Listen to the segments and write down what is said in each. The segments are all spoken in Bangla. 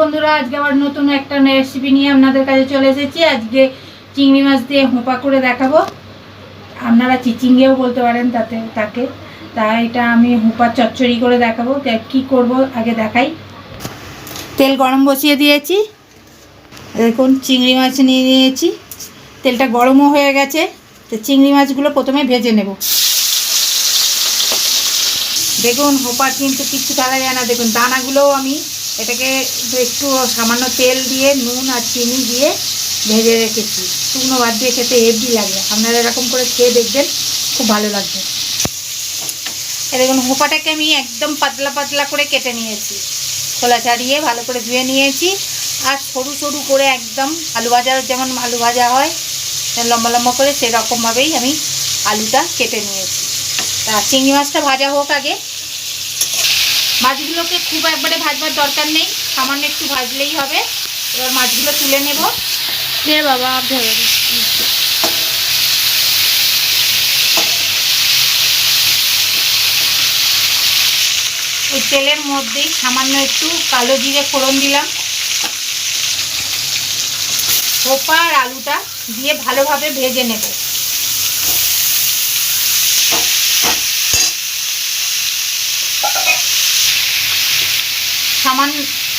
বন্ধুরা, আজকে আবার নতুন একটা রেসিপি নিয়ে আপনাদের কাছে চলে এসেছি। আজকে চিংড়ি মাছ দিয়ে হোঁপা করে দেখাবো। আপনারা চিচিঙ্গেও বলতে পারেন তাতে, তাকে। তা এটা আমি হোঁপা চচ্চড়ি করে দেখাবো। কি করব আগে দেখাই। তেল গরম বসিয়ে দিয়েছি। দেখুন, চিংড়ি মাছ নিয়ে নিয়েছি। তেলটা গরমও হয়ে গেছে। তো চিংড়ি মাছগুলো প্রথমে ভেজে নেব। দেখুন হোপার কিন্তু কিচ্ছু ফেলা যায় না। দেখুন, দানাগুলোও আমি এটাকে একটু সামান্য তেল দিয়ে, নুন আর চিনি দিয়ে ভেজে রেখেছি। শুকনো ভাত দিয়ে খেতে হেভি লাগে। আপনারা এরকম করে খেয়ে দেখবেন, খুব ভালো লাগবে। এ দেখুন, হোপাটাকে আমি একদম পাতলা পাতলা করে কেটে নিয়েছি। খোলা ছাড়িয়ে ভালো করে ধুয়ে নিয়েছি। আর সরু সরু করে একদম আলু ভাজার যেমন আলু ভাজা হয়, লম্বা লম্বা করে সেরকমভাবেই আমি আলুটা কেটে নিয়েছি। তা চিংড়ি মাছটা ভাজা হোক আগে। মাছগুলোকে খুব একবারে ভাজবার দরকার নেই সামান্য একটু ভাজলেই হবে। এবার মাছগুলো তুলে নেব। দে বাবা ধরে ওই তেলের মধ্যেই সামান্য একটু কালো জিরে ফোড়ন দিলাম। খোপা আর আলুটা দিয়ে ভালোভাবে ভেজে নেব। সামান্য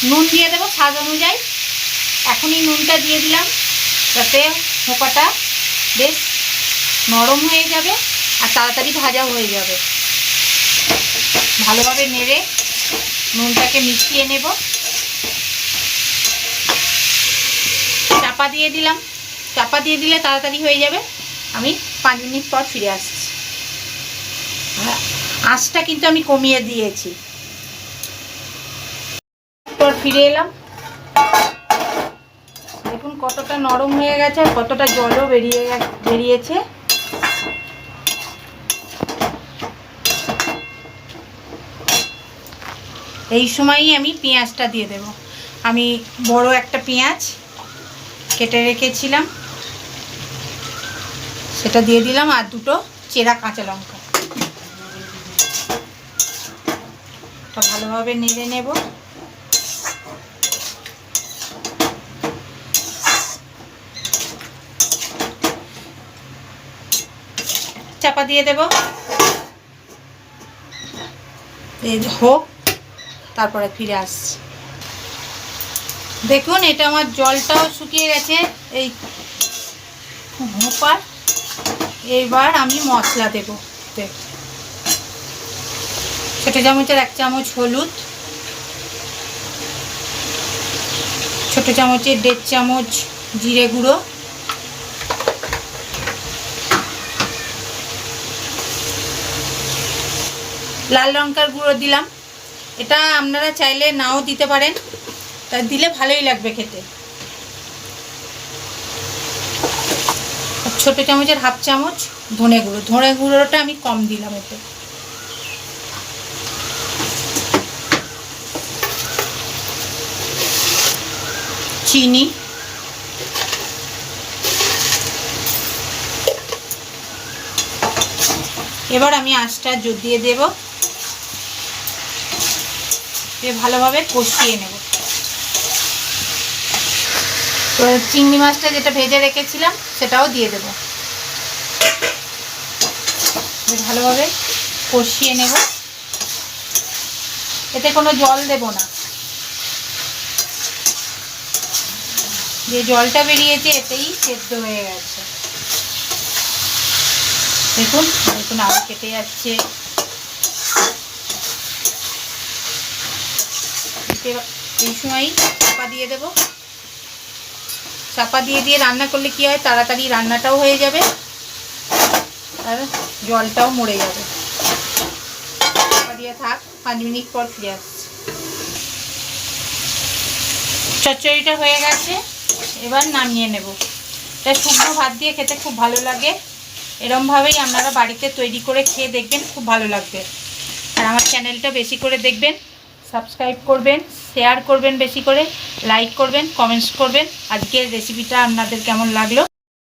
নুন দিয়ে দেবো, স্বাদ অনুযায়ী। এখনই নুনটা দিয়ে দিলাম, যাতে খোপাটা বেশ নরম হয়ে যাবে আর তাড়াতাড়ি ভাজাও হয়ে যাবে। ভালোভাবে নেড়ে নুনটাকে মিশিয়ে নেব। চাপা দিয়ে দিলাম। চাপা দিয়ে দিলে তাড়াতাড়ি হয়ে যাবে। আমি পাঁচ মিনিট পর ফিরে আসছি। আঁচটা কিন্তু আমি কমিয়ে দিয়েছি। ফিরে এলাম। দেখুন কতটা নরম হয়ে গেছে আর কতটা জলও বেরিয়ে বেরিয়েছে। এই সময়ই আমি পেঁয়াজটা দিয়ে দেব। আমি বড় একটা পেঁয়াজ কেটে রেখেছিলাম। সেটা দিয়ে দিলাম আর দুটো চেরা কাঁচা লঙ্কা। ভালোভাবে নেড়ে নেব। চাপা দিয়ে দেব। হোক, তারপরে ফিরে আসছি। দেখুন, এটা আমার জলটাও শুকিয়ে গেছে। এই হোপার এবার আমি মশলা দেব। ছোটো চামচের এক চামচ হলুদ। ছোটো চামচের দেড় চামচ জিরে গুঁড়ো। লাল লঙ্কার গুঁড়ো দিলাম। এটা আপনারা চাইলে নাও দিতে পারেন। তা দিলে ভালোই লাগবে খেতে। ছোট চামচের হাফ চামচ ধনে গুঁড়ো। ধনে গুঁড়োটা আমি কম দিলাম এতে। চিনি। এবার আমি আঁচটা জোর দিয়ে দেবো। দিয়ে ভালোভাবে কষিয়ে নেব। তো চিংড়ি মাছটা যেটা ভেজে রেখেছিলাম, সেটাও দিয়ে দেব। ভালোভাবে কষিয়ে নেব। এতে কোনো জল দেব না। যে জলটা বেরিয়েছে, এতেই সেদ্ধ হয়ে গেছে। দেখুন দেখুন আলু কেটে যাচ্ছে। এবার এই সময়ই চাপা দিয়ে দেব। চাপা দিয়ে দিয়ে রান্না করলে কি হয়? তাড়াতাড়ি রান্নাটাও হয়ে যাবে আর জলটাও মরে যাবে। চাপা দিয়ে থাক, পাঁচ মিনিট পর ফিরে আসছি। চচ্চড়িটা হয়ে গেছে, এবার নামিয়ে নেব। এটা শুকনো ভাত দিয়ে খেতে খুব ভালো লাগে। এরমভাবেই আপনারা বাড়িতে তৈরি করে খেয়ে দেখবেন, খুব ভালো লাগবে। আর আমার চ্যানেলটা বেশি করে দেখবেন। সাবস্ক্রাইব করবেন শেয়ার করবেন বেশি করে লাইক করবেন কমেন্টস করবেন। আজকের রেসিপিটা আপনাদের কেমন লাগল?